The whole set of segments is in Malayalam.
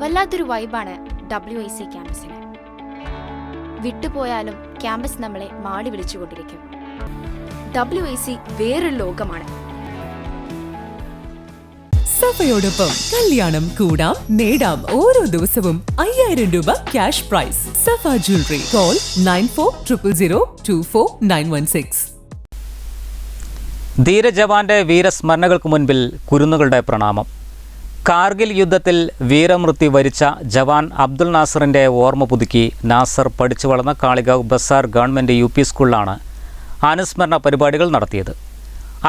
വല്ലാത്തൊരു വൈബാണ് ഡബ്ല്യു ഐ സി ക്യാമ്പസിന്. വിട്ടുപോയാലും ക്യാമ്പസ് നമ്മളെ മാടി വിളിച്ചുകൊണ്ടിരിക്കും. ഡബ്ല്യു ഐ സി വേറൊരു ലോകമാണ്. സഫയോടൊപ്പം കല്യാണം കൂടാം നേടാം ഓരോ ദിവസവും അയ്യായിരം രൂപ cash prize. Safa jewellery call nine four triple zero two four nine one six ധീരജവാന്റെ വീരസ്മരണകൾക്ക് മുൻപിൽ കുരുന്നുകളുടെ പ്രണാമം. കാർഗിൽ യുദ്ധത്തിൽ വീരമൃത്യു വരിച്ച ജവാൻ അബ്ദുൽ നാസറിന്റെ ഓർമ്മ പുതുക്കി നാസർ പഠിച്ചു വളർന്ന Kalikavu Bazar government U P സ്കൂളിലാണ് അനുസ്മരണ പരിപാടികൾ നടത്തിയത്.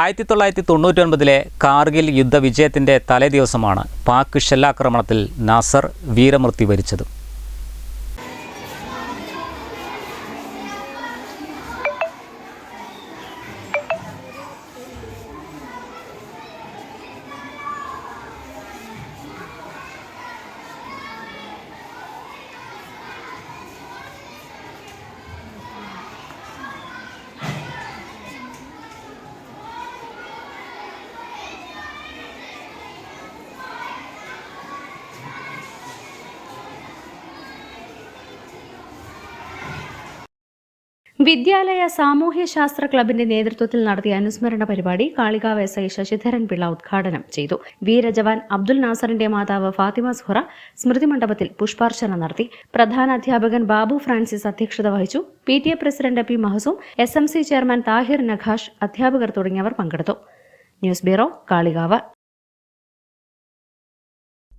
ആയിരത്തി തൊള്ളായിരത്തി തൊണ്ണൂറ്റൊൻപതിലെ കാർഗിൽ യുദ്ധവിജയത്തിന്റെ തലേദിവസമാണ് പാക് ഷെല്ലാക്രമണത്തിൽ നാസർ വീരമൃത്യു വരിച്ചത്. വിദ്യാലയ സാമൂഹ്യ ശാസ്ത്ര ക്ലബിന്റെ നേതൃത്വത്തിൽ നടത്തിയ അനുസ്മരണ പരിപാടി കാളികാവ് എസ് ഐ ശശിധരൻ പിള്ള ഉദ്ഘാടനം ചെയ്തു. വീരജവാൻ അബ്ദുൽ നാസറിന്റെ മാതാവ് ഫാത്തിമ സുഹറ സ്മൃതി മണ്ഡപത്തിൽ പുഷ്പാർച്ചന നടത്തി. പ്രധാന അധ്യാപകൻ ബാബു ഫ്രാൻസിസ് അധ്യക്ഷത വഹിച്ചു. P T A president P Mahasoom S M C chairman Thahir Nakhash അധ്യാപകർ തുടങ്ങിയവർ പങ്കെടുത്തു. News bureau Kalikavu.